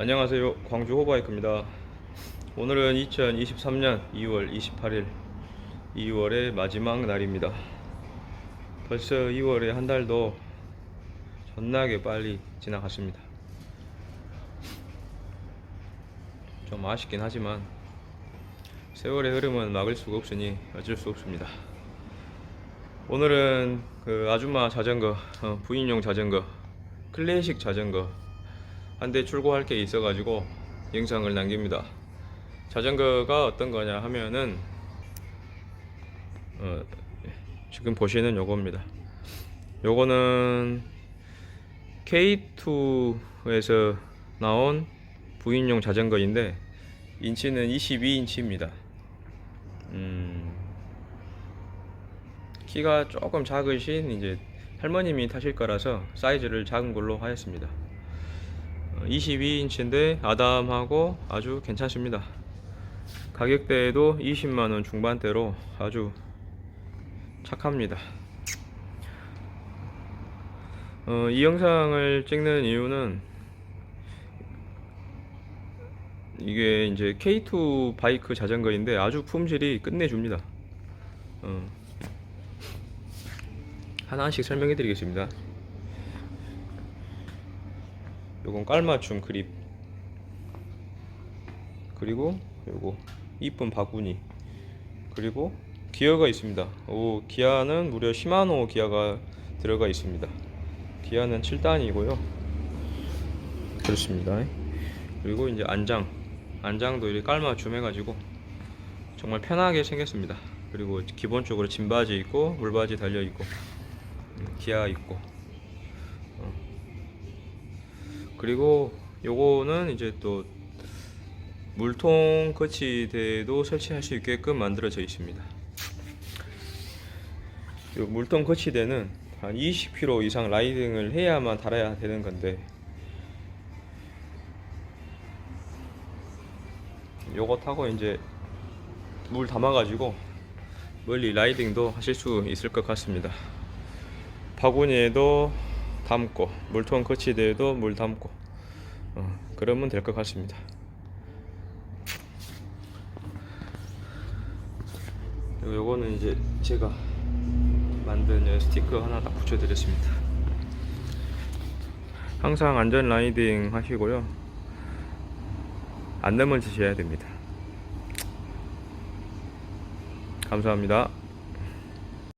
안녕하세요. 광주 호바이크입니다. 오늘은 2023년 2월 28일 2월의 마지막 날입니다. 벌써 2월의 한 달도 존나게 빨리 지나갔습니다. 좀 아쉽긴 하지만 세월의 흐름은 막을 수가 없으니 어쩔 수 없습니다. 오늘은 그 아줌마 자전거, 어, 부인용 자전거, 클래식 자전거 한 대 출고할 게 있어가지고 영상을 남깁니다. 자전거가 어떤 거냐 하면은 어, 지금 보시는 요겁니다. 요거는 K2에서 나온 부인용 자전거인데 인치는 22인치입니다. 음, 키가 조금 작으신 이제 할머님이 타실 거라서 사이즈를 작은 걸로 하였습니다. 22인치인데 아담하고 아주 괜찮습니다. 가격대도 20만원 중반대로 아주 착합니다. 어, 이 영상을 찍는 이유는 이게 이제 K2 바이크 자전거인데 아주 품질이 끝내줍니다. 어, 하나씩 설명해 드리겠습니다. 요건 깔맞춤 그립. 그리고 요거 이쁜 바구니. 그리고 기어가 있습니다. 오 기아는 무려 시마노 기아가 들어가 있습니다. 기아는 7단이고요. 그렇습니다. 그리고 이제 안장. 안장도 이렇게 깔맞춤 해가지고 정말 편하게 생겼습니다. 그리고 기본적으로 진바지 있고 물바지 달려 있고 기아 있고 그리고 요거는 이제 또 물통 거치대도 설치할 수 있게끔 만들어져 있습니다. 요 물통 거치대는 한 20km 이상 라이딩을 해야만 달아야 되는 건데 요거 타고 이제 물 담아가지고 멀리 라이딩도 하실 수 있을 것 같습니다. 바구니에도 담고 물통 거치대에도 물 담고 어, 그러면 될 것 같습니다. 요거는 이제 제가 만든 요 스티커 하나 딱 붙여드렸습니다. 항상 안전 라이딩 하시고요. 안 넘어지셔야 됩니다. 감사합니다.